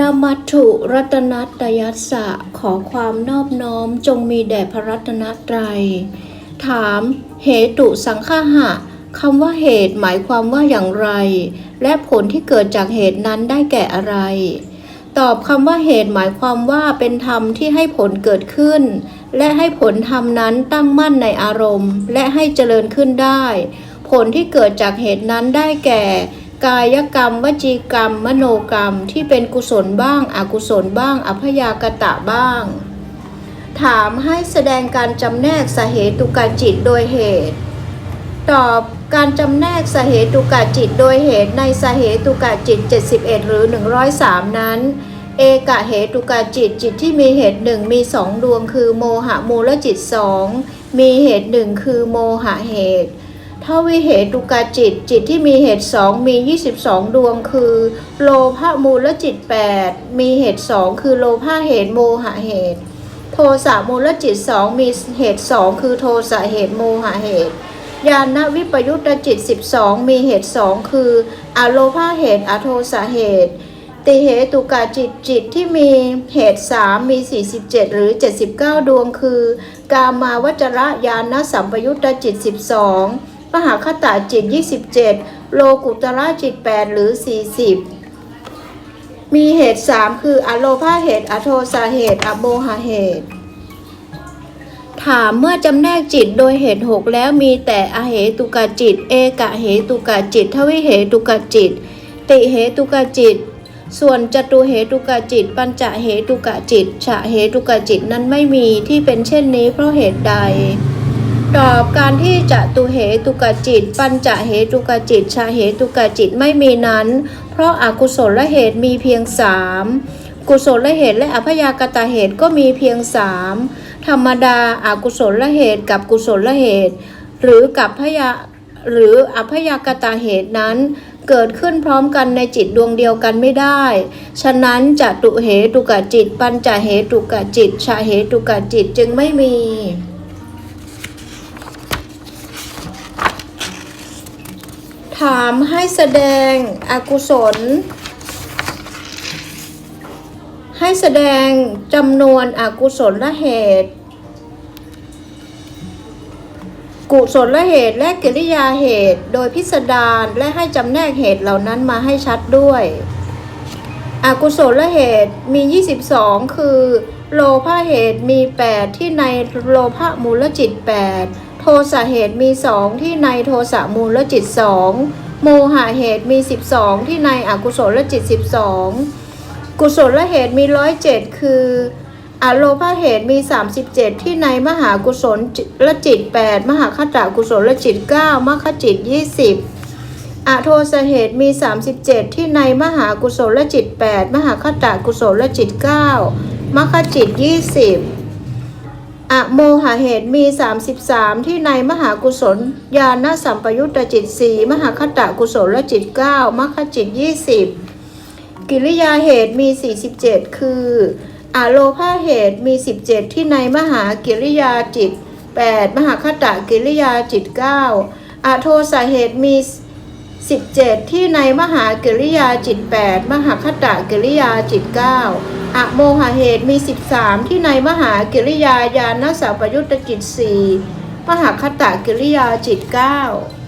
นามัตถุรัตนัตยัสสะขอความนอบน้อมจงมีแด่พระรัตนตรัย ถามเหตุสังฆหะคำว่าเหตุหมายความว่าอย่างไร และผลที่เกิดจากเหตุนั้นได้แก่อะไร ตอบคำว่าเหตุหมายความว่าเป็นธรรมที่ให้ผลเกิดขึ้น และให้ผลธรรมนั้นตั้งมั่นในอารมณ์ และให้เจริญขึ้นได้ ผลที่เกิดจากเหตุนั้นได้แก่ กายกรรม วจีกรรม มโนกรรมที่เป็นกุศลบ้าง อกุศลบ้าง อพยากตะบ้าง ถามให้แสดงการจำแนกสาเหตุกาจิตโดยเหตุ ตอบการจำแนกสาเหตุกาจิตโดยเหตุในสาเหตุกาจิต 71 หรือ 103 นั้น เอกะเหตุกาจิตจิตที่มีเหตุหนึ่งมีสองดวงคือโมหะมูลจิตสองมีเหตุหนึ่งคือโมหะเหตุ ถ้าวิเหตุกาจิต จิตที่มีเหตุสองมี 22 ดวงคือ โลภะมูลจิต 8 มีเหตุสองคือโลภะเหตุโมหะเหตุ โทสะมูลจิตสองมีเหตุสองคือโทสะเหตุโมหะเหตุญาณวิปยุตตจิต 12 มีเหตุสองคือ อโลภาเหตุอโทสะเหตุ ติเหตุกาจิตจิตที่มีเหตุ3มี 47 หรือ 79 ดวงคือ กามาวจระญาณสัมปยุตตจิต 12 มหาคตาจิต 27 โลกุตระจิต 8 หรือ 40 มีเหตุ 3 คืออโลภาเหตุ อโทสาเหตุ อโมหะเหตุ ถามเมื่อจำแนกจิตโดยเหตุหกแล้วมีแต่อเหตุกจิต เอกะเหตุกจิต ทวิเหตุกจิต ติเหตุกจิตส่วนจตุเหตุกจิต ปัญจเหตุกจิตฉะเหตุกจิตนั้นไม่มีที่เป็นเช่นนี้เพราะเหตุใด ตอบการที่จะตุเหตุกจิต ปัญจะเหตุกจิตชาเหตุกจิตไม่มีนั้น เพราะอากุศลและเหตุมีเพียงสามกุศลและเหตุและอภยากตาเหตุก็มีเพียงสามธรรมดาอากุศลและเหตุกับกุศลและเหตุ หรือกับพยาหรืออภยากตาเหตุนั้น เกิดขึ้นพร้อมกันในจิตดวงเดียวกันไม่ได้ ฉะนั้นจะตุเหตุกจิต ปัญจะเหตุกจิตชาเหตุกจิตจึงไม่มี ถามให้แสดงอกุศล ให้แสดงจำนวนอกุศลละเหตุ กุศลละเหตุและกิริยาเหตุโดยพิสดารและให้จำแนกเหตุเหล่านั้นมาให้ชัดด้วยอกุศลเหตุมี 22 คือ โลภะเหตุมี 8 ที่ในโลภะมูลจิต 8 โทสะเหตุมี2ที่ในโทสะมูลจิต2โมหะเหตุมี 12 ที่ในอกุศลจิต 12 กุศลเหตุมีร้อยเจ็ดคืออโลภาเหตุมี 37 ที่ในมหากุศลละจิต 8 มหาคตากุศลละจิต 9มคจิต 20 อโทสเหตุมี 37 ที่ในมหากุศลละจิต 8 มหาคตากุศลละจิต 9มคจิต 20 อโมหะเหตุมี 33 ที่ในมหากุศลญาณสัมปยุตตจิต4มหาคตากุศลจิต 9มคจิต 20 กิริยาเหตุมี 47 คืออโลภาเหตุมี 17 ที่ในมหากิริยาจิต 8 มหาคตะกิริยาจิต 9อโทสาเหตุมี 17 ที่ในมหากิริยาจิต 8 มหาคตะกิริยาจิต 9 อโมหะเหตุมี 13 ที่ในมหากิริยาญาณสัพยุตตจิต 4 มหาคตะกิริยาจิต 9